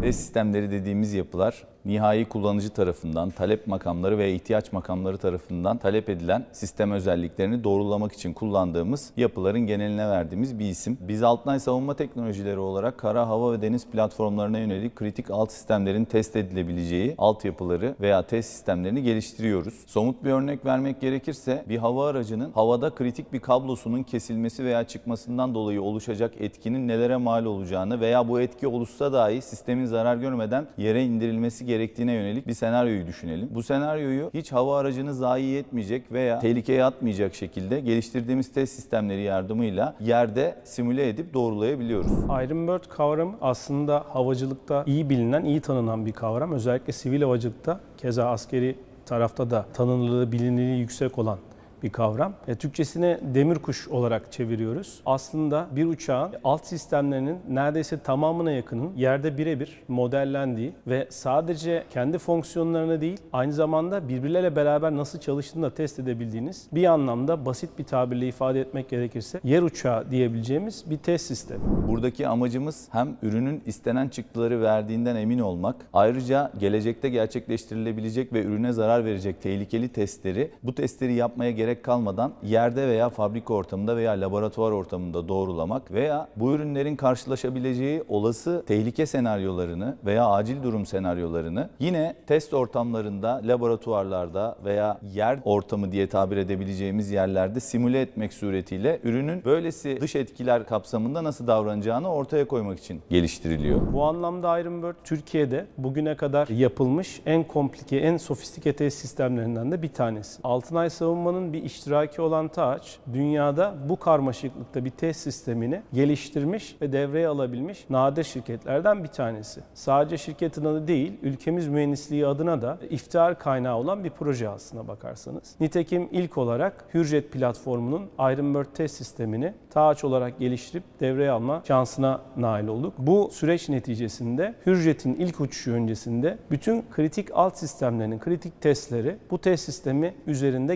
Test sistemleri dediğimiz yapılar nihai kullanıcı tarafından, talep makamları ve ihtiyaç makamları tarafından talep edilen sistem özelliklerini doğrulamak için kullandığımız yapıların geneline verdiğimiz bir isim. Biz Altınay Savunma Teknolojileri olarak kara, hava ve deniz platformlarına yönelik kritik alt sistemlerin test edilebileceği altyapıları veya test sistemlerini geliştiriyoruz. Somut bir örnek vermek gerekirse bir hava aracının havada kritik bir kablosunun kesilmesi veya çıkmasından dolayı oluşacak etkinin nelere mal olacağını veya bu etki oluşsa dahi sistemin zarar görmeden yere indirilmesi gerektiğine yönelik bir senaryoyu düşünelim. Bu senaryoyu hiç hava aracını zayi etmeyecek veya tehlikeye atmayacak şekilde geliştirdiğimiz test sistemleri yardımıyla yerde simüle edip doğrulayabiliyoruz. Iron Bird kavramı aslında havacılıkta iyi bilinen, iyi tanınan bir kavram. Özellikle sivil havacılıkta, keza askeri tarafta da tanınırlığı, bilinirliği yüksek olan bir kavram. E, Türkçesine demir kuş olarak çeviriyoruz. Aslında bir uçağın alt sistemlerinin neredeyse tamamına yakının yerde birebir modellendiği ve sadece kendi fonksiyonlarına değil aynı zamanda birbirleriyle beraber nasıl çalıştığını da test edebildiğiniz bir anlamda basit bir tabirle ifade etmek gerekirse yer uçağı diyebileceğimiz bir test sistemi. Buradaki amacımız hem ürünün istenen çıktıları verdiğinden emin olmak, ayrıca gelecekte gerçekleştirilebilecek ve ürüne zarar verecek tehlikeli testleri bu testleri yapmaya gerek kalmadan yerde veya fabrika ortamında veya laboratuvar ortamında doğrulamak veya bu ürünlerin karşılaşabileceği olası tehlike senaryolarını veya acil durum senaryolarını yine test ortamlarında, laboratuvarlarda veya yer ortamı diye tabir edebileceğimiz yerlerde simüle etmek suretiyle ürünün böylesi dış etkiler kapsamında nasıl davranacağını ortaya koymak için geliştiriliyor. Bu anlamda Iron Türkiye'de bugüne kadar yapılmış en komplike, en sofistike test sistemlerinden de bir tanesi. Altınay Savunma'nın bir iştiraki olan Taç, dünyada bu karmaşıklıkta bir test sistemini geliştirmiş ve devreye alabilmiş nadir şirketlerden bir tanesi. Sadece şirketin adı değil, ülkemiz mühendisliği adına da iftihar kaynağı olan bir proje aslına bakarsanız. Nitekim ilk olarak Hürjet platformunun Iron Bird test sistemini Taç olarak geliştirip devreye alma şansına nail olduk. Bu süreç neticesinde Hürjet'in ilk uçuşu öncesinde bütün kritik alt sistemlerinin kritik testleri bu test sistemi üzerinde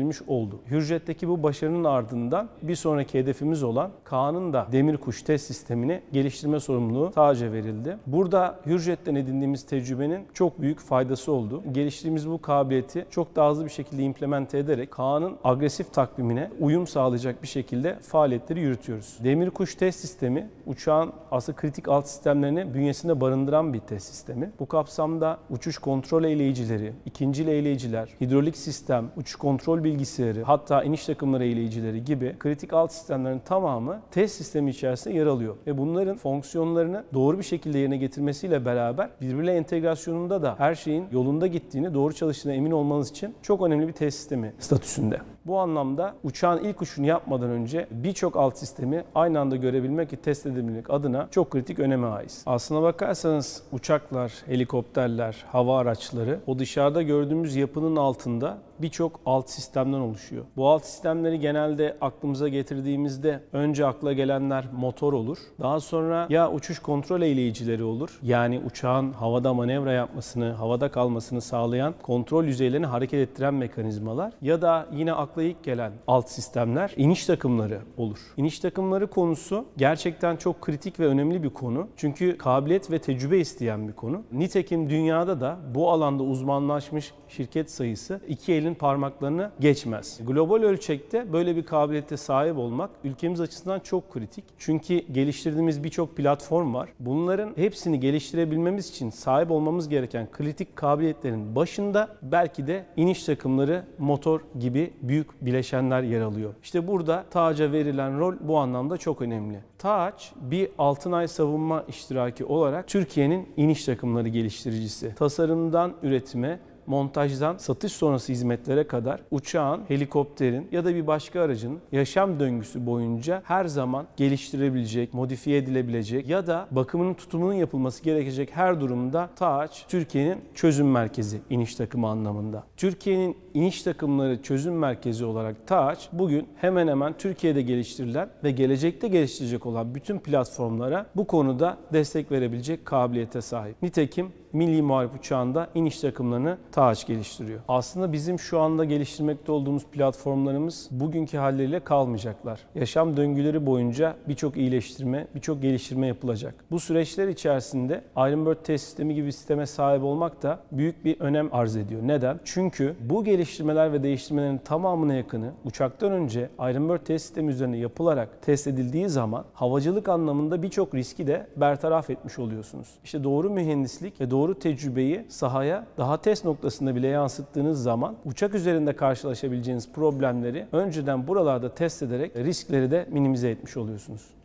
gerçekleştirebilmiş oldu. Hürjet'teki bu başarının ardından bir sonraki hedefimiz olan Kaan'ın da demir kuş test sistemini geliştirme sorumluluğu TAC'a verildi. Burada Hürjet'ten edindiğimiz tecrübenin çok büyük faydası oldu. Geliştirdiğimiz bu kabiliyeti çok daha hızlı bir şekilde implemente ederek Kaan'ın agresif takvimine uyum sağlayacak bir şekilde faaliyetleri yürütüyoruz. Demir kuş test sistemi uçağın asıl kritik alt sistemlerini bünyesinde barındıran bir test sistemi. Bu kapsamda uçuş kontrol eğleyicileri, ikinci eğleyiciler, hidrolik sistem, uçuş kontrol bilgisayarı, hatta iniş takımları eğleyicileri gibi kritik alt sistemlerin tamamı test sistemi içerisinde yer alıyor. Ve bunların fonksiyonlarını doğru bir şekilde yerine getirmesiyle beraber birbiriyle entegrasyonunda da her şeyin yolunda gittiğini, doğru çalıştığına emin olmanız için çok önemli bir test sistemi statüsünde. Bu anlamda uçağın ilk uçuşunu yapmadan önce birçok alt sistemi aynı anda görebilmek ve test edebilmek adına çok kritik öneme ait. Aslına bakarsanız uçaklar, helikopterler, hava araçları o dışarıda gördüğümüz yapının altında birçok alt sistemden oluşuyor. Bu alt sistemleri genelde aklımıza getirdiğimizde önce akla gelenler motor olur. Daha sonra ya uçuş kontrol eğleyicileri olur. Yani uçağın havada manevra yapmasını, havada kalmasını sağlayan kontrol yüzeylerini hareket ettiren mekanizmalar ya da yine akla ilk gelen alt sistemler iniş takımları olur. İniş takımları konusu gerçekten çok kritik ve önemli bir konu. Çünkü kabiliyet ve tecrübe isteyen bir konu. Nitekim dünyada da bu alanda uzmanlaşmış şirket sayısı iki elin parmaklarını geçmez. Global ölçekte böyle bir kabiliyete sahip olmak ülkemiz açısından çok kritik. Çünkü geliştirdiğimiz birçok platform var. Bunların hepsini geliştirebilmemiz için sahip olmamız gereken kritik kabiliyetlerin başında belki de iniş takımları, motor gibi büyük bileşenler yer alıyor. İşte burada TAC'a verilen rol bu anlamda çok önemli. TAC bir Altınay savunma iştiraki olarak Türkiye'nin iniş takımları geliştiricisi. Tasarımdan üretime, montajdan satış sonrası hizmetlere kadar uçağın, helikopterin ya da bir başka aracın yaşam döngüsü boyunca her zaman geliştirebilecek, modifiye edilebilecek ya da bakımının tutumunun yapılması gerekecek her durumda TAAç Türkiye'nin çözüm merkezi iniş takımı anlamında. Türkiye'nin iniş takımları çözüm merkezi olarak TAAç bugün hemen hemen Türkiye'de geliştirilen ve gelecekte geliştirecek olan bütün platformlara bu konuda destek verebilecek kabiliyete sahip. Nitekim Milli Muharip Uçağı'nda iniş takımlarını TAAç geliştiriyor. Aslında bizim şu anda geliştirmekte olduğumuz platformlarımız bugünkü halleriyle kalmayacaklar. Yaşam döngüleri boyunca birçok iyileştirme, birçok geliştirme yapılacak. Bu süreçler içerisinde Iron Bird test sistemi gibi bir sisteme sahip olmak da büyük bir önem arz ediyor. Neden? Çünkü bu geliştirmeler ve değiştirmelerin tamamına yakını uçaktan önce Iron test sistemi üzerine yapılarak test edildiği zaman havacılık anlamında birçok riski de bertaraf etmiş oluyorsunuz. İşte doğru mühendislik ve doğru tecrübeyi sahaya daha test noktasında bile yansıttığınız zaman uçak üzerinde karşılaşabileceğiniz problemleri önceden buralarda test ederek riskleri de minimize etmiş oluyorsunuz.